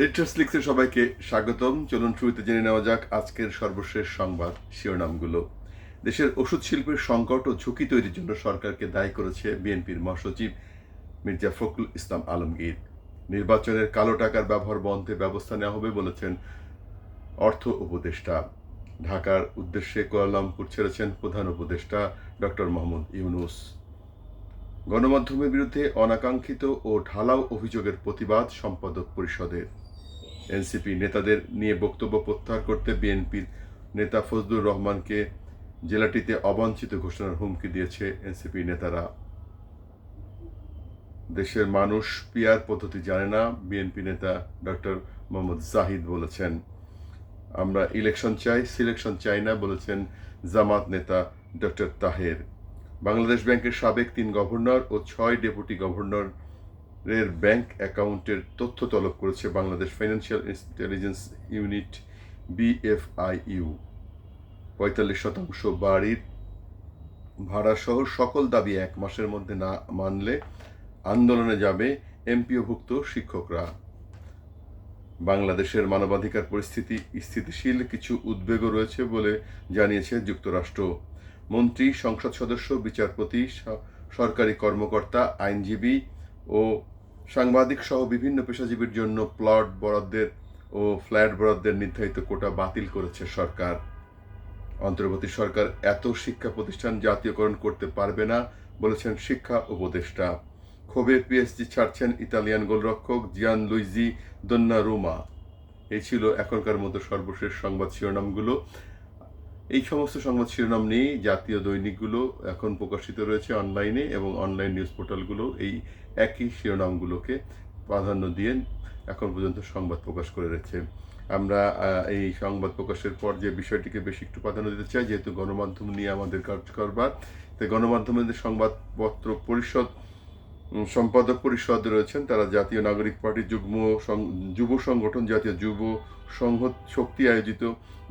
Interest লিখতে সবাইকে স্বাগতম। চলুন শুরুতে জেনে নেওয়া যাক আজকের সর্বশেষ সংবাদ শিরোনামগুলো। দেশের ওষুধ শিল্পের সংকট ও ঝুঁকি তৈরির জন্য সরকারকে দায়ী করেছে বিএনপির মহাসচিব মির্জা ফখরুল ইসলাম আলমগীর। নির্বাচনের কালো টাকার ব্যবহার বন্ধে ব্যবস্থা নেওয়া হবে বলেছেন অর্থ উপদেষ্টা। ঢাকার উদ্দেশ্যে কুয়ালালামপুর ছেড়েছেন প্রধান উপদেষ্টা ডক্টর মোহাম্মদ ইউনুস। গণমাধ্যমের বিরুদ্ধে অনাকাঙ্ক্ষিত ও ঢালাও অভিযোগের প্রতিবাদ সম্পাদক পরিষদের। এনসিপি নেতাদের নিয়ে বক্তব্য প্রত্যাহার করতে বিএনপির নেতা ফজলুর রহমানকে জেলাটিতে অবাঞ্ছিত ঘোষণার হুমকি দিয়েছে এনসিপি নেতারা। দেশের মানুষ পিয়ার পদ্ধতি জানে না, বিএনপি নেতা ডক্টর মোহাম্মদ জাহিদ বলেছেন। আমরা ইলেকশন চাই, সিলেকশন চাই না বলেছেন জামাত নেতা ডক্টর তাহের। বাংলাদেশ ব্যাংকের সাবেক তিন গভর্নর ও ছয় ডেপুটি গভর্নরের ব্যাংক অ্যাকাউন্টের তথ্য তলব করেছে Bangladesh financial intelligence unit, BFIU. পঁয়তাল্লিশ শতাংশ বাড়ির ভাড়াসহ সকল দাবি এক মাসের মধ্যে না মানলে আন্দোলনে যাবে এমপিওভুক্ত শিক্ষকরা। বাংলাদেশের মানবাধিকার পরিস্থিতি স্থিতিশীল, কিছু উদ্বেগও রয়েছে বলে জানিয়েছে যুক্তরাষ্ট্র। মন্ত্রী, সংসদ সদস্য, বিচারপতি সরকারি কর্মকর্তা, আইনজীবী ও সাংবাদিক সহ বিভিন্ন পেশাজীবীর জন্য প্লট বরাদ্দের ও ফ্ল্যাট বরাদ্দের নির্ধারিত কোটা বাতিল করেছে সরকার। অন্তর্বর্তী সরকার এত শিক্ষা প্রতিষ্ঠান জাতীয়করণ করতে পারবে না, বলেছেন শিক্ষা উপদেষ্টা। ক্ষোভে পিএসজি ছাড়ছেন ইতালিয়ান গোলরক্ষক জিয়ান লুইজি দন্নারুমা। এই ছিল এখনকার মতো সর্বশেষ সংবাদ শিরোনামগুলো। এই সমস্ত সংবাদ শিরোনাম নিয়েই জাতীয় দৈনিকগুলো এখন প্রকাশিত রয়েছে অনলাইনে এবং অনলাইন নিউজ পোর্টালগুলো এই একই শিরোনামগুলোকে প্রাধান্য দিয়ে এখন পর্যন্ত সংবাদ প্রকাশ করে রয়েছে। আমরা এই সংবাদ প্রকাশের পর যে বিষয়টিকে বেশি একটু প্রাধান্য দিতে চাই, যেহেতু গণমাধ্যম নিয়ে আমাদের কাজ করবার তাই গণমাধ্যমের সংবাদপত্র পরিষদ সম্পাদক পরিষদ রয়েছেন, তারা জাতীয় নাগরিক পার্টির যুগ্ম যুব সংগঠন, জাতীয় যুব সংঘ শক্তি আয়োজিত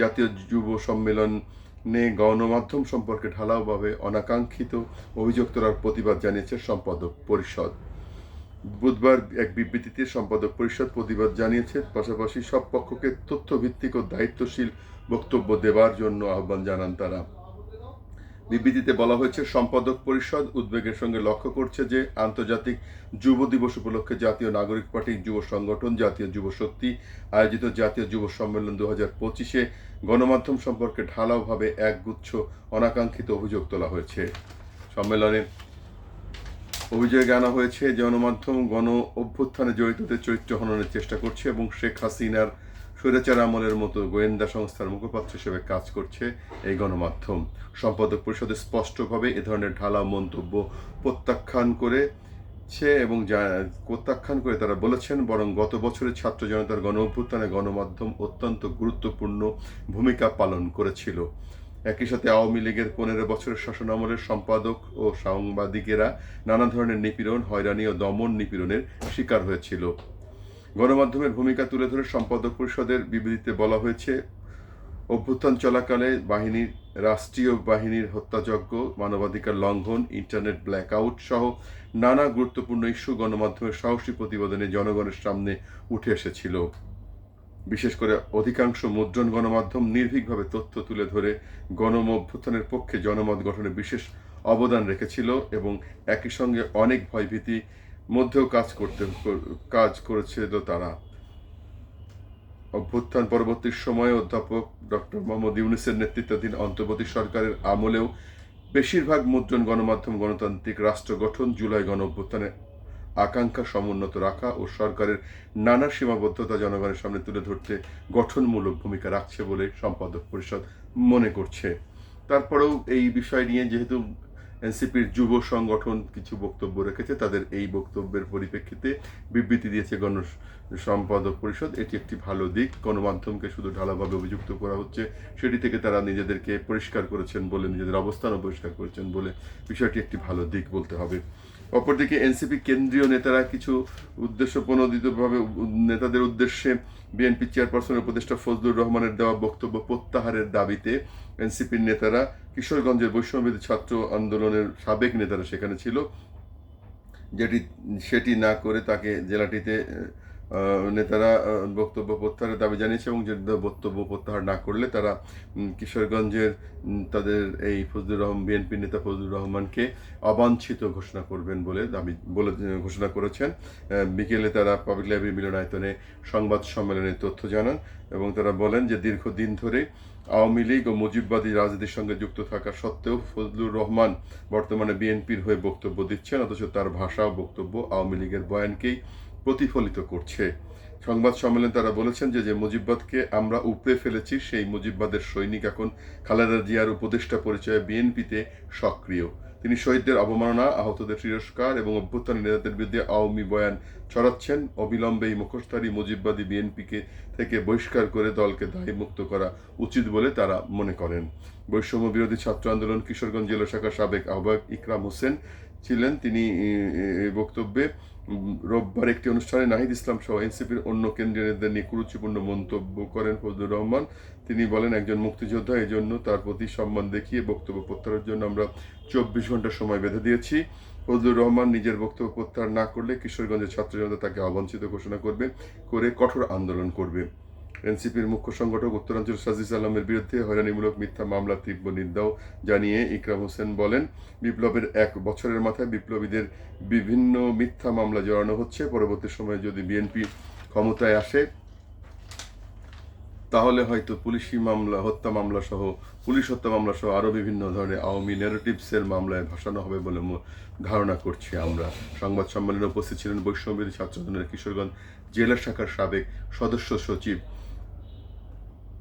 জাতীয় যুব সম্মেলনে গণমাধ্যম সম্পর্কে ঢালাওভাবে অনাকাঙ্ক্ষিত অভিযোগ তোলার প্রতিবাদ জানিয়েছে সম্পাদক পরিষদ। বুধবার এক বিবৃতিতে সম্পাদক পরিষদ প্রতিবাদ জানিয়েছে, পাশাপাশি সব পক্ষকে তথ্যভিত্তিক ও দায়িত্বশীল বক্তব্য দেওয়ার জন্য আহ্বান জানান তারা। বিবৃতিতে বলা হয়েছে, সম্পাদক পরিষদ উদ্বেগের সঙ্গে লক্ষ্য করছে যে আন্তর্জাতিক যুব দিবস উপলক্ষে জাতীয় নাগরিক পার্টি, যুব সংগঠন, জাতীয় যুব শক্তি আয়োজিত জাতীয় যুব সম্মেলন দু হাজার পঁচিশে গণমাধ্যম সম্পর্কে ঢালাওভাবে একগুচ্ছ, অনাকাঙ্ক্ষিত অভিযোগ তোলা হয়েছে। সম্মেলনে অভিযোগে আনা হয়েছে, গণমাধ্যম গণ অভ্যুত্থানে জড়িতদের চরিত্র হননের চেষ্টা করছে এবং শেখ হাসিনার স্বৈরাচার আমলের মতো গোয়েন্দা সংস্থার মুখপাত্র হিসেবে কাজ করছে এই গণমাধ্যম। সম্পাদক পরিষদে স্পষ্টভাবে এ ধরনের ঢালা মন্তব্য প্রত্যাখ্যান করেছে এবং প্রত্যাখ্যান করে তারা বলেছেন, বরং গত বছরের ছাত্র জনতার গণ অভ্যুত্থানে গণমাধ্যম অত্যন্ত গুরুত্বপূর্ণ ভূমিকা পালন করেছিল। একই সাথে আওয়ামী লীগের পনেরো বছরের শাসনামলের সম্পাদক ও সাংবাদিকেরা নানা ধরনের নিপীড়ন, হয়রানি ও দমন নিপীড়নের শিকার হয়েছিল। গণমাধ্যমের ভূমিকা তুলে ধরে সম্পাদক পরিষদের বিবৃতিতে বলা হয়েছে, অভ্যুত্থান চলাকালে বাহিনীর রাষ্ট্রীয় বাহিনীর হত্যাযজ্ঞ, মানবাধিকার লঙ্ঘন, ইন্টারনেট ব্ল্যাকআউট সহ নানা গুরুত্বপূর্ণ ইস্যু গণমাধ্যমের সাহসী প্রতিবেদনে জনগণের সামনে উঠে এসেছিল। বিশেষ করে অধিকাংশ মুদ্রণ গণমাধ্যম নির্ভীকভাবে তথ্য তুলে ধরে গণম অভ্যুত্থানের পক্ষে জনমত গঠনে বিশেষ অবদান রেখেছিল এবং একই সঙ্গে অনেক ভয়ভীতি মধ্যেও কাজ করতে, কাজ করেছিল তারা। অভ্যুত্থান পরবর্তী সময়ে অধ্যাপক ডক্টর মোহাম্মদ ইউনুসের নেতৃত্বাধীন অন্তর্বর্তী সরকারের আমলেও বেশিরভাগ মুদ্রণ গণমাধ্যম, গণতান্ত্রিক রাষ্ট্র গঠন, জুলাই গণ অভ্যুত্থানের আকাঙ্ক্ষা সমুন্নত রাখা ও সরকারের নানা সীমাবদ্ধতা জনগণের সামনে তুলে ধরতে গঠনমূলক ভূমিকা রাখছে বলে সম্পাদক পরিষদ মনে করছে। তারপরেও এই বিষয় নিয়ে যেহেতু এনসিপির যুব সংগঠন কিছু বক্তব্য রেখেছে। তাদের এই বক্তব্যের পরিপ্রেক্ষিতে বিবৃতি দিয়েছে গণ সম্পাদক পরিষদ। এটি একটি ভালো দিক। গণমাধ্যমকে শুধু ঢালাভাবে অভিযুক্ত করা হচ্ছে, সেটি থেকে তারা নিজেদেরকে পরিষ্কার করেছেন বলে, নিজেদের অবস্থানও পরিষ্কার করেছেন বলে বিষয়টি একটি ভালো দিক বলতে হবে। অপরদিকে এনসিপি কেন্দ্রীয় নেতারা কিছু উদ্দেশ্য প্রণোদিতভাবে নেতাদের উদ্দেশ্যে বিএনপি চেয়ারপারসনের উপদেষ্টা ফজলুর রহমানের দেওয়া বক্তব্য প্রত্যাহারের দাবিতে এনসিপির নেতারা কিশোরগঞ্জের বৈষম্যবিধি ছাত্র আন্দোলনের সাবেক নেতারা সেখানে ছিল। যেটি সেটি না করে তাকে জেলাটিতে নেতারা বক্তব্য প্রত্যাহারের দাবি জানিয়েছে এবং যে বক্তব্য প্রত্যাহার না করলে তারা কিশোরগঞ্জের তাদের এই ফজলুর রহমান, বিএনপি নেতা ফজলুর রহমানকে অবাঞ্ছিত ঘোষণা করবেন বলে দাবি, বলে ঘোষণা করেছেন। বিকেলে তারা পাবলিক লাইব্রেরি মিলনায়তনে সংবাদ সম্মেলনে তথ্য জানান এবং তারা বলেন যে দীর্ঘদিন ধরে আওয়ামী লীগ ও মুজিববাদী রাজনীতির সঙ্গে যুক্ত থাকা সত্ত্বেও ফজলুর রহমান বর্তমানে বিএনপির হয়ে বক্তব্য দিচ্ছেন, অথচ তার ভাষা ও বক্তব্য আওয়ামী লীগের বয়ানকেই প্রতিফলিত করছে। সংবাদ সম্মেলনে তারা বলেছেন যে যে মুজিববাদকে আমরা উপড়ে ফেলেছি, সেই মুজিববাদের সৈনিক এখন খালেদা জিয়ার উপদেষ্টা পরিচয়ে বিএনপিতে সক্রিয়। তিনি শহীদদের অবমাননা, আহতদের তিরস্কার এবং অভ্যুত্থান নেতাদের বিরুদ্ধে আওয়ামী বয়ান ছড়াচ্ছেন। অবিলম্বে এই মুখোশধারী মুজিববাদী বিএনপিকে থেকে বহিষ্কার করে দলকে দায়ী মুক্ত করা উচিত বলে তারা মনে করেন। বৈষম্য বিরোধী ছাত্র আন্দোলন কিশোরগঞ্জ জেলা শাখার সাবেক আহ্বায়ক ইকরাম হোসেন ছিলেন। তিনি বক্তব্যে রোববার একটি অনুষ্ঠানে নাহিদ ইসলাম সহ এনসিপির অন্য কেন্দ্রীয় নেতাদের নিয়ে কুরুচিপূর্ণ মন্তব্য করেন ফজলুর রহমান। তিনি বলেন, একজন মুক্তিযোদ্ধা এই জন্য তার প্রতি সম্মান দেখিয়ে বক্তব্য প্রত্যাহারের জন্য আমরা চব্বিশ ঘণ্টা সময় বেঁধে দিয়েছি। ফজলুর রহমান নিজের বক্তব্য প্রত্যাহার না করলে কিশোরগঞ্জের ছাত্র জনতা তাকে অবাঞ্ছিত ঘোষণা করবে, করে কঠোর আন্দোলন করবে। এনসিপির মুখ্য সংগঠক উত্তরাঞ্চল সাজিস আলমের বিরুদ্ধে হয়রানিমূলক মিথ্যা মামলা, তীব্র নিন্দাও জানিয়ে ইকরাম হোসেন বলেন, বিপ্লবের এক বছরের মাথায় বিপ্লবীদের বিভিন্ন মিথ্যা মামলা জড়ানো হচ্ছে। পরবর্তী সময়ে যদি বিএনপি ক্ষমতায় আসে, তাহলে হয়তো পুলিশি মামলা, হত্যা মামলা সহ, পুলিশ হত্যা মামলা সহ আরও বিভিন্ন ধরনের আওয়ামী ন্যারেটিভসের মামলায় ভাসানো হবে বলে ধারণা করছি আমরা। সংবাদ সম্মেলনে উপস্থিত ছিলেন বৈষ্ণবী ছাত্র আন্দোলনের কিশোরগঞ্জ জেলা শাখার সাবেক সদস্য সচিব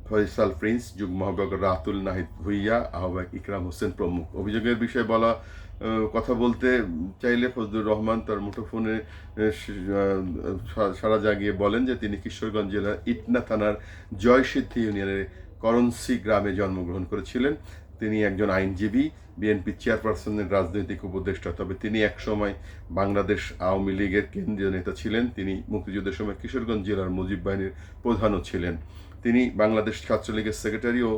ফয়সাল প্রিন্স যুগ্ম আহ্বায়ক রাতুল নাহিদ ভুইয়া, আহ্বায়ক ইকরাম হোসেন প্রমুখ। অভিযোগের বিষয়ে বলা কথা বলতে চাইলে ফজলুর রহমান তার মুঠোফোনে সারা জাগিয়ে বলেন যে তিনি কিশোরগঞ্জ জেলার ইটনা থানার জয়সিদ্ধি ইউনিয়নের করন্সি গ্রামে জন্মগ্রহণ করেছিলেন। তিনি একজন আইনজীবী, বিএনপি চেয়ারপারসনের রাজনৈতিক উপদেষ্টা। তবে তিনি একসময় বাংলাদেশ আওয়ামী লীগের কেন্দ্রীয় নেতা ছিলেন। তিনি মুক্তিযুদ্ধের সময় কিশোরগঞ্জ জেলার মুজিব বাহিনীর প্রধানও ছিলেন। তিনি বাংলাদেশ ছাত্রলীগের সেক্রেটারি ও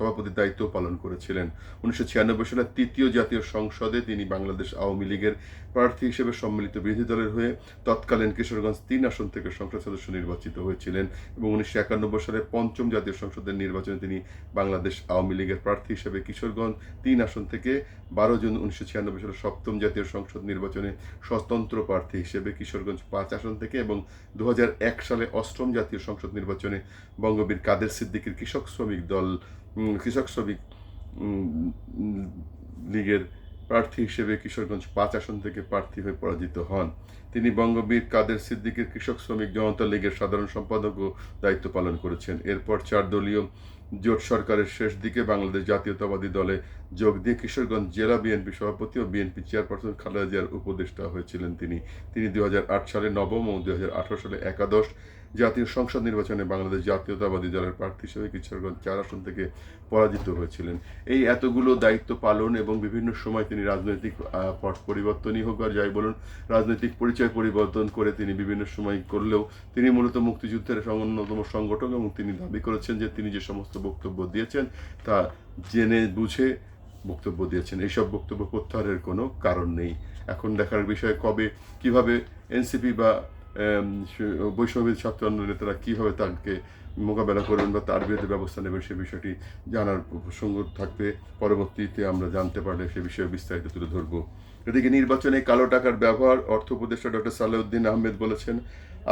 সভাপতির দায়িত্ব পালন করেছিলেন। উনিশশো ছিয়ানব্বই তৃতীয় জাতীয় সংসদে তিনি বাংলাদেশ আওয়ামী লীগের প্রার্থী হিসেবে সম্মিলিত বিরোধী দলের হয়ে তৎকালীন কিশোরগঞ্জ তিন আসন থেকে সংসদ সদস্য নির্বাচিত হয়েছিলেন এবং উনিশশো একানব্বই সালে পঞ্চম জাতীয় সংসদের নির্বাচনে তিনি বাংলাদেশ আওয়ামী লীগের প্রার্থী হিসেবে কিশোরগঞ্জ তিন আসন থেকে বারো জুন উনিশশো ছিয়ানব্বই সালে সপ্তম জাতীয় সংসদ নির্বাচনে স্বতন্ত্র প্রার্থী হিসেবে কিশোরগঞ্জ পাঁচ আসন থেকে এবং দু হাজার এক সালে অষ্টম জাতীয় সংসদ নির্বাচনে বঙ্গবীর কাদের সিদ্দিকীর কৃষক শ্রমিক দল কৃষক শ্রমিক লীগের প্রার্থী হিসেবে কিশোরগঞ্জ পাঁচ আসন থেকে প্রার্থী হয়ে পরাজিত হন। তিনি বঙ্গবীর কাদের সিদ্দিকীর কৃষক শ্রমিক জনতা লীগের সাধারণ সম্পাদকও দায়িত্ব পালন করেছেন। এরপর চার দলীয় জোট সরকারের শেষ দিকে বাংলাদেশ জাতীয়তাবাদী দলে যোগ দিয়ে কিশোরগঞ্জ জেলা বিএনপি সভাপতি ও বিএনপি চেয়ারপারসন খালেদা জিয়ার উপদেষ্টা হয়েছিলেন তিনি। তিনি দুই হাজার আট সালে নবম ও দুই হাজার আঠারো সালে একাদশ জাতীয় সংসদ নির্বাচনে বাংলাদেশ জাতীয়তাবাদী দলের প্রার্থী হিসেবে কিশোরগঞ্জ চার আসন থেকে পরাজিত হয়েছিলেন। এই এতগুলো দায়িত্ব পালন এবং বিভিন্ন সময় তিনি রাজনৈতিক পট পরিবর্তনই হোক আর যাই বলুন, রাজনৈতিক পরিচয় পরিবর্তন করে তিনি বিভিন্ন সময় করলেও তিনি মূলত মুক্তিযুদ্ধের অন্যতম সংগঠক এবং তিনি দাবি করেছেন যে তিনি যে সমস্ত বক্তব্য দিয়েছেন তা জেনে বুঝে বক্তব্য দিয়েছেন। এইসব বক্তব্য প্রত্যাহারের কোনো কারণ নেই। এখন দেখার বিষয় কবে, কীভাবে এনসিপি বা বৈষম্যবিদ ছাত্র নেতারা কীভাবে তাকে মোকাবেলা করবেন বা তার বিরুদ্ধে ব্যবস্থা নেবেন সে বিষয়টি জানার প্রসঙ্গ থাকবে। পরবর্তীতে আমরা জানতে পারলে সে বিষয়ে বিস্তারিত তুলে ধরবো। এদিকে নির্বাচনে কালো টাকার ব্যবহার, অর্থ উপদেষ্টা ডক্টর সালেউদ্দিন আহমেদ বলেছেন,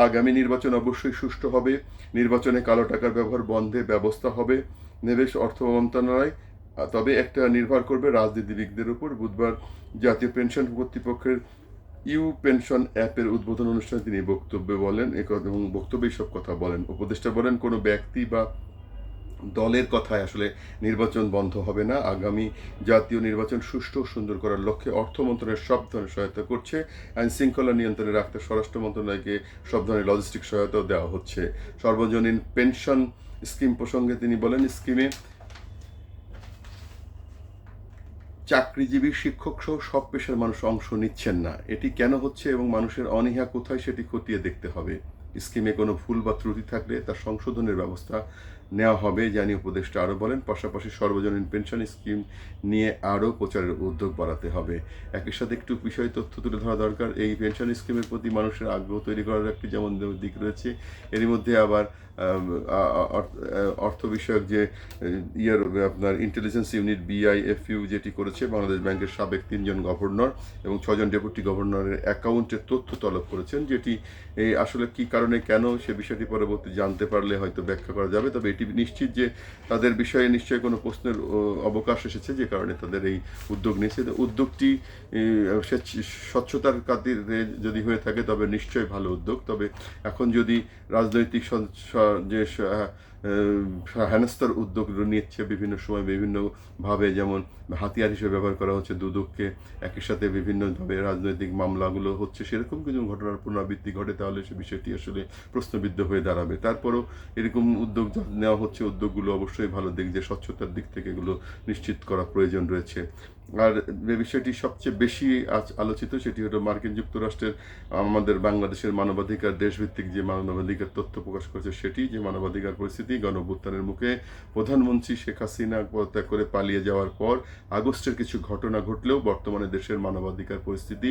আগামী নির্বাচন অবশ্যই সুষ্ঠু হবে। নির্বাচনে কালো টাকার ব্যবহার বন্ধে ব্যবস্থা হবে। নেবে অর্থ মন্ত্রণালয়, তবে একটা নির্ভর করবে রাজনীতিবিদদের উপর। বুধবার জাতীয় পেনশন কর্তৃপক্ষের ইউ পেনশন অ্যাপের উদ্বোধন অনুষ্ঠানে তিনি বক্তব্যে বলেন এবং বক্তব্যে সব কথা বলেন। উপদেষ্টা বলেন, কোনো ব্যক্তি বা দলের কথায় আসলে নির্বাচন বন্ধ হবে না। আগামী জাতীয় নির্বাচন সুষ্ঠু সুন্দর করার লক্ষ্যে অর্থ মন্ত্রণালয় সব ধরনের সহায়তা করছে। আইন শৃঙ্খলা নিয়ন্ত্রণে রাখতে স্বরাষ্ট্র মন্ত্রণালয়কে সব ধরনের লজিস্টিক সহায়তাও দেওয়া হচ্ছে। সর্বজনীন পেনশন স্কিম প্রসঙ্গে তিনি বলেন, স্কিমে চাকরিজীবী, শিক্ষক সহ সব পেশার মানুষ অংশ নিচ্ছেন না। এটি কেন হচ্ছে এবং মানুষের অনীহা কোথায় সেটি খতিয়ে দেখতে হবে। স্কিমে কোনো ভুল বা ত্রুটি থাকলে তার সংশোধনের ব্যবস্থা নেওয়া হবে জানি উপদেষ্টা আরও বলেন, পাশাপাশি সর্বজনীন পেনশন স্কিম নিয়ে আরও প্রচারের উদ্যোগ বাড়াতে হবে। একই সাথে একটু বিষয় তথ্য তুলে ধরা দরকার, এই পেনশন স্কিমের প্রতি মানুষের আগ্রহ তৈরি করার একটি যেমন দিক রয়েছে, এরই মধ্যে আবার অর্থ- বিষয়ক যে ইয়ার আপনার ইন্টেলিজেন্স ইউনিট বিআইএফইউ যেটি করেছে, বাংলাদেশ ব্যাংকের সাবেক তিনজন গভর্নর এবং ছজন ডেপুটি গভর্নরের অ্যাকাউন্টের তথ্য তলব করেছেন, যেটি, এই আসলে কি কারণে, কেন, সে বিষয়টি পরবর্তী জানতে পারলে হয়তো ব্যাখ্যা করা যাবে, তবে এটি নিশ্চিত যে তাদের বিষয়ে নিশ্চয়ই কোনো প্রশ্নের অবকাশ এসেছে যে কারণে তাদের এই উদ্যোগ নিয়েছে। উদ্যোগটি স্বেচ্ছ- স্বচ্ছতার খাতিরে যদি হয়ে থাকে তবে নিশ্চয়ই ভালো উদ্যোগ। তবে এখন যদি রাজনৈতিক যে হেনস্থার উদ্যোগ নিচ্ছে বিভিন্ন সময় বিভিন্নভাবে, যেমন হাতিয়ার হিসেবে ব্যবহার করা হচ্ছে দুদককে, একই সাথে বিভিন্নভাবে রাজনৈতিক মামলাগুলো হচ্ছে, সেরকম কিছু ঘটনার পুনরাবৃত্তি ঘটে, তাহলে সে বিষয়টি আসলে প্রশ্নবিদ্ধ হয়ে দাঁড়াবে। তারপরও এরকম উদ্যোগ নেওয়া হচ্ছে, উদ্যোগগুলো অবশ্যই ভালো দিক, যে স্বচ্ছতার দিক থেকে এগুলো নিশ্চিত করা প্রয়োজন রয়েছে। আর যে বিষয়টি সবচেয়ে বেশি আজ আলোচিত সেটি হলো মার্কিন যুক্তরাষ্ট্রের, আমাদের বাংলাদেশের মানবাধিকার, দেশভিত্তিক যে মানবাধিকার তথ্য প্রকাশ করেছে সেটি, যে মানবাধিকার পরিস্থিতি, গণভুত্থানের মুখে প্রধানমন্ত্রী শেখ হাসিনা পদত্যাগ করে পালিয়ে যাওয়ার পর আগস্টের কিছু ঘটনা ঘটলেও বর্তমানে দেশের মানবাধিকার পরিস্থিতি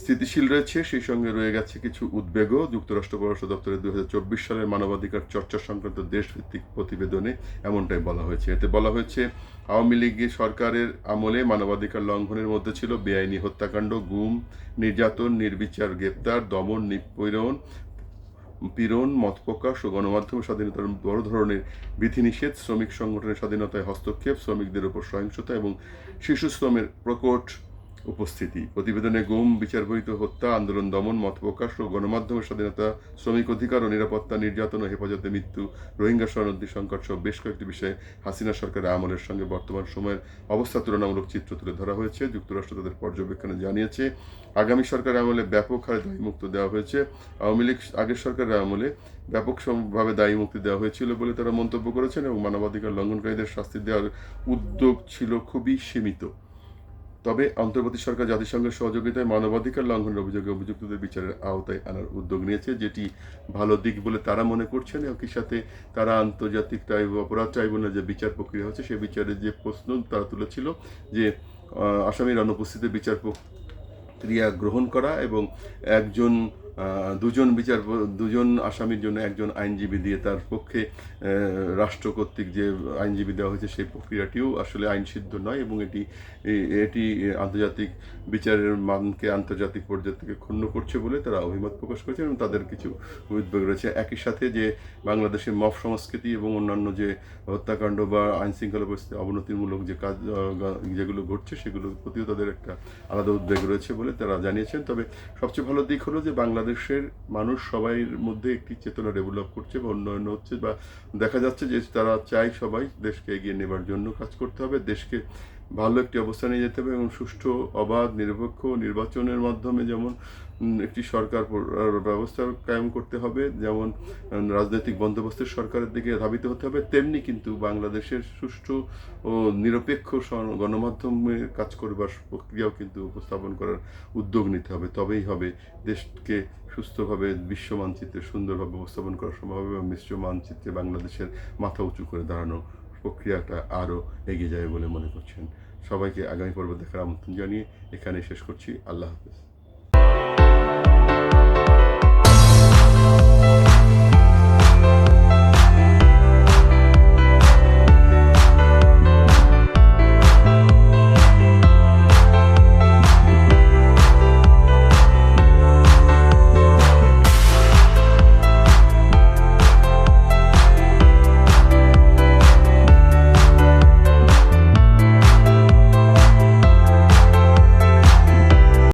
স্থিতিশীল রয়েছে, সেই সঙ্গে রয়ে গেছে কিছু উদ্বেগও। যুক্তরাষ্ট্র পররাষ্ট্র দপ্তরের দু চব্বিশ সালের মানবাধিকার চর্চা সংক্রান্ত দেশভিত্তিক প্রতিবেদনে এমনটাই বলা হয়েছে। এতে বলা হয়েছে, আওয়ামী লীগের সরকারের আমলে মানবাধিকার লঙ্ঘনের মধ্যে ছিল বেআইনি হত্যাকাণ্ড, গুম, নির্যাতন, নির্বিচার গ্রেপ্তার, দমন, নিপীড়ন, পীড়ন, মত প্রকাশ ও গণমাধ্যম স্বাধীনতার বড় ধরনের বিধিনিষেধ, শ্রমিক সংগঠনের স্বাধীনতায় হস্তক্ষেপ, শ্রমিকদের উপর সহিংসতা এবং শিশু শ্রমের প্রকট উপস্থিতি। প্রতিবেদনে গুম বিচারবহিত হত্যা, আন্দোলন দমন, মত প্রকাশ ও গণমাধ্যমের স্বাধীনতা, শ্রমিক অধিকার ও নিরাপত্তা, নির্যাতন ও হেফাজতে মৃত্যু, রোহিঙ্গা শরণার্থী সংকট সহ বেশ কয়েকটি বিষয়ে হাসিনা সরকারের আমলের সঙ্গে বর্তমান সময়ের অবস্থা তুলনামূলক চিত্র তুলে ধরা হয়েছে। যুক্তরাষ্ট্র তাদের পর্যবেক্ষণে জানিয়েছে, আগামী সরকারের আমলে ব্যাপক হারে দায়মুক্ত দেওয়া হয়েছে। আওয়ামী লীগ আগের সরকারের আমলে ব্যাপকভাবে দায়ী মুক্তি দেওয়া হয়েছিল বলে তারা মন্তব্য করেছেন এবং মানবাধিকার লঙ্ঘনকারীদের শাস্তি দেওয়ার উদ্যোগ ছিল খুবই সীমিত। তবে অন্তর্বর্তী সরকার জাতিসংঘের সহযোগিতায় মানবাধিকার লঙ্ঘনের অভিযোগে অভিযুক্তদের বিচারের আওতায় আনার উদ্যোগ নিয়েছে, যেটি ভালো দিক বলে তারা মনে করছেন। একই সাথে তারা আন্তর্জাতিক ট্রাইব, অপরাধ ট্রাইব্যুনাল যে বিচার প্রক্রিয়া হচ্ছে, সেই বিচারের যে প্রশ্ন তারা তুলেছিল যে আসামির অনুপস্থিতিতে বিচার প্রক্রিয়া গ্রহণ করা এবং একজন দুজন বিচার দুজন আসামির জন্য একজন আইনজীবী দিয়ে তার পক্ষে রাষ্ট্র কর্তৃক যে আইনজীবী দেওয়া হয়েছে সেই প্রক্রিয়াটিও আসলে আইনসিদ্ধ নয় এবং এটি এটি আন্তর্জাতিক বিচারের মানকে আন্তর্জাতিক পর্যায় থেকে ক্ষুণ্ণ করছে বলে তারা অভিমত প্রকাশ করেছে এবং তাদের কিছু উদ্বেগ রয়েছে। একই সাথে যে বাংলাদেশের মফ সংস্কৃতি এবং অন্যান্য যে হত্যাকাণ্ড বা আইন শৃঙ্খলা পরিস্থিতি অবনতিমূলক যে কাজ যেগুলো ঘটছে সেগুলোর প্রতিও তাদের একটা আলাদা উদ্বেগ রয়েছে বলে তারা জানিয়েছেন। তবে সবচেয়ে ভালো দিক হলো যে বাংলাদেশের মানুষ সবাইয়ের মধ্যে একটি চেতনা ডেভেলপ করছে বা উন্নয়ন হচ্ছে বা দেখা যাচ্ছে যে তারা চায় সবাই দেশকে এগিয়ে নেবার জন্য কাজ করতে হবে, দেশকে ভালো একটি অবস্থানে যেতে হবে এবং সুষ্ঠু, অবাধ, নিরপেক্ষ নির্বাচনের মাধ্যমে যেমন একটি সরকার ব্যবস্থা কায়েম করতে হবে। যেমন রাজনৈতিক বন্দোবস্তের সরকারের দিকে ধাবিত হতে হবে। তেমনি কিন্তু বাংলাদেশের সুষ্ঠু ও নিরপেক্ষ গণমাধ্যমে কাজ করবার প্রক্রিয়াও কিন্তু উপস্থাপন করার উদ্যোগ নিতে হবে। তবেই হবে দেশকে সুস্থভাবে, বিশ্ব মানচিত্রে সুন্দরভাবে উপস্থাপন করা সম্ভব হবে এবং বিশ্ব মানচিত্রে বাংলাদেশের মাথা উঁচু করে দাঁড়ানো প্রক্রিয়াটা আরও এগিয়ে যাবে বলে মনে করছেন। সবাইকে আগামী পর্ব দেখার আমন্ত্রণ জানিয়ে এখানে শেষ করছি। আল্লাহ হাফেজ। you